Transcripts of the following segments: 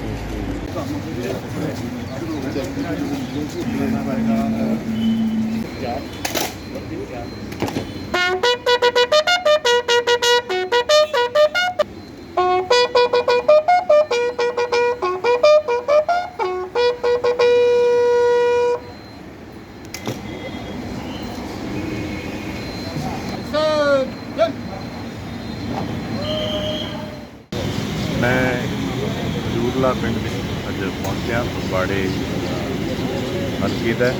对。ਜੂਰਲਾ ਪਿੰਡ ਵਿੱਚ ਅੱਜ ਪਹੁੰਚਿਆ। ਬਾੜੇ ਹਲਕੇ ਦਾ ਹੈ।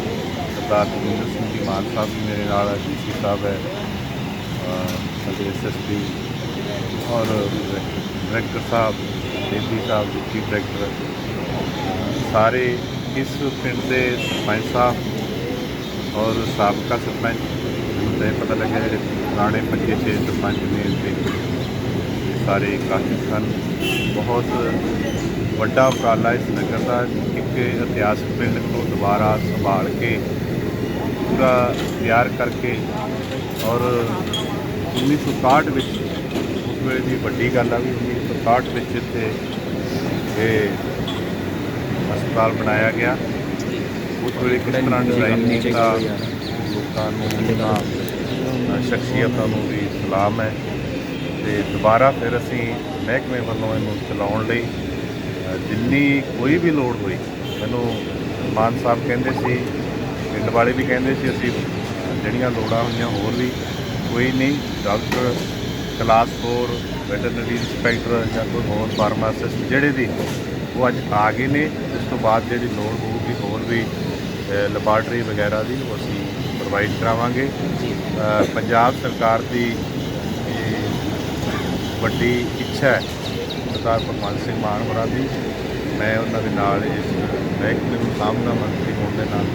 ਸਰਦਾਰ ਜਗਿੰਦਰ ਸਿੰਘ ਜੀ ਮਾਨ ਸਾਹਿਬ ਵੀ ਮੇਰੇ ਨਾਲ ਹੈ, ਡੀਸੀ ਸਾਹਿਬ ਹੈ, ਅਹ, ਸਾਡੇ ਐਸਐਸਪੀ ਔਰ ਡਾਇਰੈਕਟਰ ਸਾਹਿਬ ਡੇਪੀ ਸਾਹਿਬ, ਡਿਪਟੀ ਡਾਇਰੈਕਟਰ। ਸਾਰੇ ਇਸ ਪਿੰਡ ਦੇ ਸਰਪੰਚ ਸਾਹਿਬ ਔਰ ਸਾਬਕਾ ਸਰਪੰਚ, ਮੈਨੂੰ ਪਤਾ ਲੱਗਿਆ ਜਿਹੜੇ ਪੁਰਾਣੇ ਪੰਜੇ ਛੇ ਸਰਪੰਚ ਨੇ ਤੇ ਸਾਰੇ ਕਾਫੀ ਸਨ। ਬਹੁਤ ਵੱਡਾ ਉਪਰਾਲਾ ਇਸ ਨਗਰ ਦਾ ਇੱਕ ਇਤਿਹਾਸਕ ਪਿੰਡ ਨੂੰ ਦੁਬਾਰਾ ਸੰਭਾਲ ਕੇ ਪੂਰਾ ਤਿਆਰ ਕਰਕੇ ਔਰ 1961 ਵਿੱਚ ਉਸ ਵੇਲੇ ਦੀ ਵੱਡੀ ਗੱਲ ਆ ਵੀ 1961 ਵਿੱਚ ਇੱਥੇ ਇਹ ਹਸਪਤਾਲ ਬਣਾਇਆ ਗਿਆ। ਉਸ ਵੇਲੇ ਕਿਸ ਤਰ੍ਹਾਂ ਡਿਜ਼ਾਈਨ ਕੀਤਾ ਲੋਕਾਂ ਨੂੰ ਸ਼ਖਸੀਅਤਾਂ ਨੂੰ ਵੀ ਸਲਾਮ ਹੈ। ਤੇ ਦੁਬਾਰਾ ਫਿਰ ਅਸੀਂ ਮਹਿਕਮੇ ਵੱਲੋਂ ਇਹਨੂੰ ਚਲਾਉਣ ਲਈ ਜਿੰਨੀ ਕੋਈ ਵੀ ਲੋੜ ਹੋਈ ਮੈਨੂੰ ਮਾਨ ਸਾਹਿਬ ਕਹਿੰਦੇ ਸੀ ਪਿੰਡ ਵਾਲੇ ਵੀ ਕਹਿੰਦੇ ਸੀ ਅਸੀਂ ਜਿਹੜੀਆਂ ਲੋੜਾਂ ਹੋਈਆਂ ਹੋਰ ਵੀ ਕੋਈ ਨਹੀਂ ਡਾਕਟਰ ਕਲਾਸ 4 ਵੈਟਰਨਰੀ ਇੰਸਪੈਕਟਰ ਜਾਂ ਕੋਈ ਹੋਰ ਫਾਰਮਾਸਿਸਟ ਜਿਹੜੇ ਵੀ ਉਹ ਅੱਜ ਆ ਗਏ ਨੇ। ਉਸ ਤੋਂ ਬਾਅਦ ਜਿਹੜੀ ਲੋੜ ਹੋਊਗੀ ਹੋਰ ਵੀ ਲੈਬਾਰਟਰੀ ਵਗੈਰਾ ਦੀ ਉਹ ਅਸੀਂ ਪ੍ਰੋਵਾਈਡ ਕਰਾਵਾਂਗੇ। ਪੰਜਾਬ ਸਰਕਾਰ ਦੀ ਵੱਡੀ ਇੱਛਾ ਹੈ ਸਰਦਾਰ ਭਗਵੰਤ ਸਿੰਘ ਮਾਨ ਹੋਰਾਂ ਦੀ। ਮੈਂ ਉਹਨਾਂ ਦੇ ਨਾਲ ਇਸ ਮਹਿਕਮੇ ਨੂੰ ਸਾਹਮਣਾ ਮੰਤਰੀ ਹੋਣ ਦੇ ਨਾਲ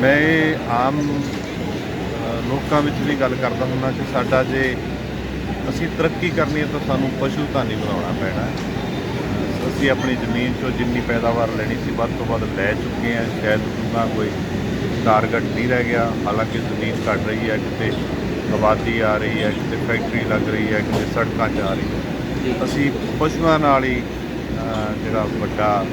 ਮੈਂ ਇਹ ਆਮ ਲੋਕਾਂ ਵਿੱਚ ਵੀ ਗੱਲ ਕਰਦਾ ਹੁੰਦਾ ਕਿ ਸਾਡਾ ਜੇ ਅਸੀਂ ਤਰੱਕੀ ਕਰਨੀ ਹੈ ਤਾਂ ਸਾਨੂੰ ਪਸ਼ੂ ਧਾਨੀ ਬਣਾਉਣਾ ਪੈਣਾ। ਅਸੀਂ ਆਪਣੀ ਜ਼ਮੀਨ 'ਚੋਂ ਜਿੰਨੀ ਪੈਦਾਵਾਰ ਲੈਣੀ ਸੀ ਵੱਧ ਤੋਂ ਵੱਧ ਲੈ ਚੁੱਕੇ ਹਾਂ। ਸ਼ਾਇਦ ਉਹਨਾਂ ਕੋਈ ਟਾਰਗੇਟ ਨਹੀਂ ਰਹਿ ਗਿਆ। ਹਾਲਾਂਕਿ ਜ਼ਮੀਨ ਘਟ ਰਹੀ ਹੈ ਕਿਤੇ ਆਬਾਦੀ ਆ ਰਹੀ ਹੈ ਕਿਤੇ ਫੈਕਟਰੀ ਲੱਗ ਰਹੀ ਹੈ ਕਿਤੇ ਸੜਕਾਂ ਆ ਰਹੀ ਹੈ ਅਸੀਂ ਪਸ਼ੂਆਂ ਨਾਲ ਹੀ ਜਿਹੜਾ ਵੱਡਾ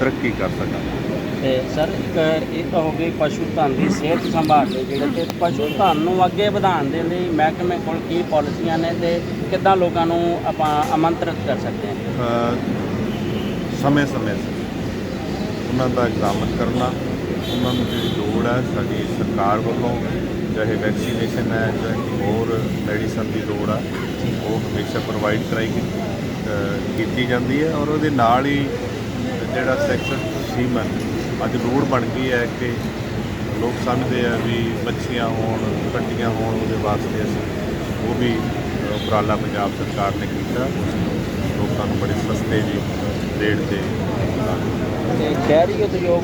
ਤਰੱਕੀ ਕਰ ਸਕਾਂਗੇ। ਤੇ ਸਰ ਇੱਕ ਇਹ ਤਾਂ ਹੋ ਗਈ ਪਸ਼ੂ ਧਨ ਦੀ ਸਿਹਤ ਸੰਭਾਲ ਲਈ ਜਿਹੜੇ ਤੇ ਪਸ਼ੂ ਧਨ ਨੂੰ ਅੱਗੇ ਵਧਾਉਣ ਦੇ ਲਈ ਮਹਿਕਮੇ ਕੋਲ ਕੀ ਪਾਲਿਸੀਆਂ ਨੇ ਤੇ ਕਿੱਦਾਂ ਲੋਕਾਂ ਨੂੰ ਆਪਾਂ ਆਮੰਤਰਿਤ ਕਰ ਸਕਦੇ ਹਾਂ? ਸਮੇਂ ਸਮੇਂ ਸਿਰ ਉਹਨਾਂ ਦਾ ਐਗਜ਼ਾਮਨ ਕਰਨਾ ਉਹਨਾਂ ਨੂੰ ਜਿਹੜੀ ਲੋੜ ਹੈ ਸਾਡੀ ਸਰਕਾਰ ਵੱਲੋਂ ਚਾਹੇ ਵੈਕਸੀਨੇਸ਼ਨ ਹੈ, ਚਾਹੇ ਹੋਰ ਮੈਡੀਸਨ ਦੀ ਲੋੜ ਆ, ਉਹ ਹਮੇਸ਼ਾ ਪ੍ਰੋਵਾਈਡ ਕਰਾਈ ਕੀਤੀ ਜਾਂਦੀ ਹੈ ਔਰ ਉਹਦੇ ਨਾਲ ਹੀ ਜਿਹੜਾ ਸੈਕਸ਼ਨ ਸੀਮਨ ਅੱਜ ਲੋੜ ਬਣ ਗਈ ਹੈ ਕਿ ਲੋਕ ਸਮਝਦੇ ਆ ਵੀ ਮੱਛੀਆਂ ਹੋਣ ਕੱਟੀਆਂ ਹੋਣ ਉਹਦੇ ਵਾਸਤੇ ਅਸੀਂ ਉਹ ਵੀ ਉਪਰਾਲਾ ਪੰਜਾਬ ਸਰਕਾਰ ਨੇ ਕੀਤਾ। ਲੋਕਾਂ ਨੂੰ ਬੜੇ ਸਸਤੇ ਜੀ ਰੇਟ ਤੇ ਤੇ ਡੈਰੀ ਉਦਯੋਗ